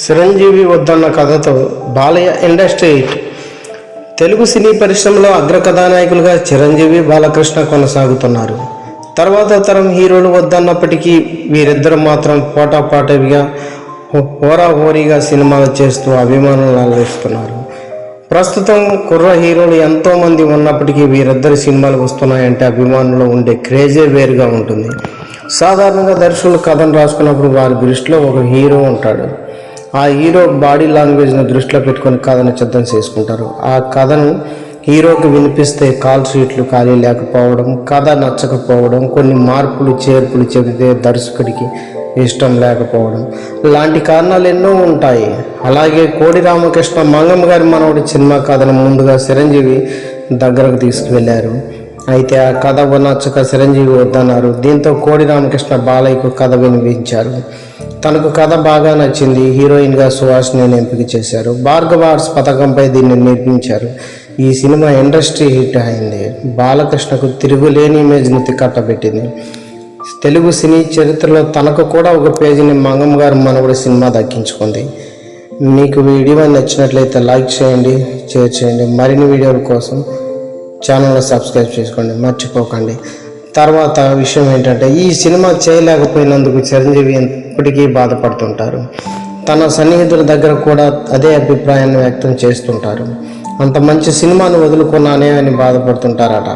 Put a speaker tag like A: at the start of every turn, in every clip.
A: చిరంజీవి వద్దన్న కథతో బాలయ్య ఇండస్ట్రీ తెలుగు సినీ పరిశ్రమలో అగ్ర కథానాయకులుగా చిరంజీవి బాలకృష్ణ కొనసాగుతున్నారు. తర్వాత తరం హీరోలు వద్దన్నప్పటికీ వీరిద్దరు మాత్రం పోటాపాటవిగా హోరాహోరీగా సినిమాలు చేస్తూ అభిమానులు అలరిస్తున్నారు. ప్రస్తుతం కుర్ర హీరోలు ఎంతోమంది ఉన్నప్పటికీ వీరిద్దరి సినిమాలు వస్తున్నాయంటే అభిమానులు ఉండే క్రేజే వేరుగా ఉంటుంది. సాధారణంగా దర్శకులు కథను రాసుకున్నప్పుడు వారి దృష్టిలో ఒక హీరో ఉంటాడు. ఆ హీరో బాడీ లాంగ్వేజ్ను దృష్టిలో పెట్టుకొని కథను సిద్ధం చేసుకుంటారు. ఆ కథను హీరోకి వినిపిస్తే కాల్ షీట్లు ఖాళీ లేకపోవడం కథ నచ్చకపోవడం కొన్ని మార్పులు చేర్పులు చెబితే దర్శకుడికి ఇష్టం లేకపోవడం. లాంటి కారణాలు ఎన్నో ఉంటాయి. అలాగే కోడి రామకృష్ణ మంగమ్మ గారి మనవడి సినిమా కథను ముందుగా చిరంజీవి దగ్గరకు తీసుకువెళ్ళారు. అయితే ఆ కథ నచ్చక చిరంజీవి వద్దన్నారు. దీంతో కోడి రామకృష్ణ బాలయ్యకు కథ వినిపించారు. తనకు కథ బాగా నచ్చింది. హీరోయిన్గా సుహాస్ని ఎంపిక చేశారు. భార్గవార్స్ పథకంపై దీన్ని నిర్మించారు. ఈ సినిమా ఇండస్ట్రీ హిట్ అయింది. బాలకృష్ణకు తిరుగులేని ఇమేజ్ని కట్టబెట్టింది. తెలుగు సినీ చరిత్రలో తనకు కూడా ఒక పేజీని మంగమ్మ గారు మనవడి సినిమా దక్కించుకుంది. మీకు వీడియో నచ్చినట్లయితే లైక్ చేయండి షేర్ చేయండి. మరిన్ని వీడియోల కోసం ఛానల్ని సబ్స్క్రైబ్ చేసుకోండి. మర్చిపోకండి. తర్వాత విషయం ఏంటంటే ఈ సినిమా చేయలేకపోయినందుకు చిరంజీవి ఇప్పటికీ బాధపడుతుంటారు. తన సన్నిహితుల దగ్గర కూడా అదే అభిప్రాయాన్ని వ్యక్తం చేస్తుంటారు. అంత మంచి సినిమాను వదులుకున్నానే అని బాధపడుతుంటారట.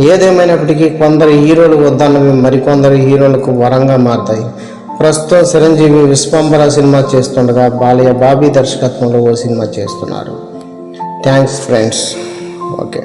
A: ఏదేమైనప్పటికీ కొందరు హీరోలు వద్దన్నవి మరికొందరు హీరోలకు వరంగా మారతాయి. ప్రస్తుతం చిరంజీవి విశ్వంబర సినిమా చేస్తుండగా బాలయ్య బాబీ దర్శకత్వంలో ఓ సినిమా చేస్తున్నారు. Thanks friends. ఓకే.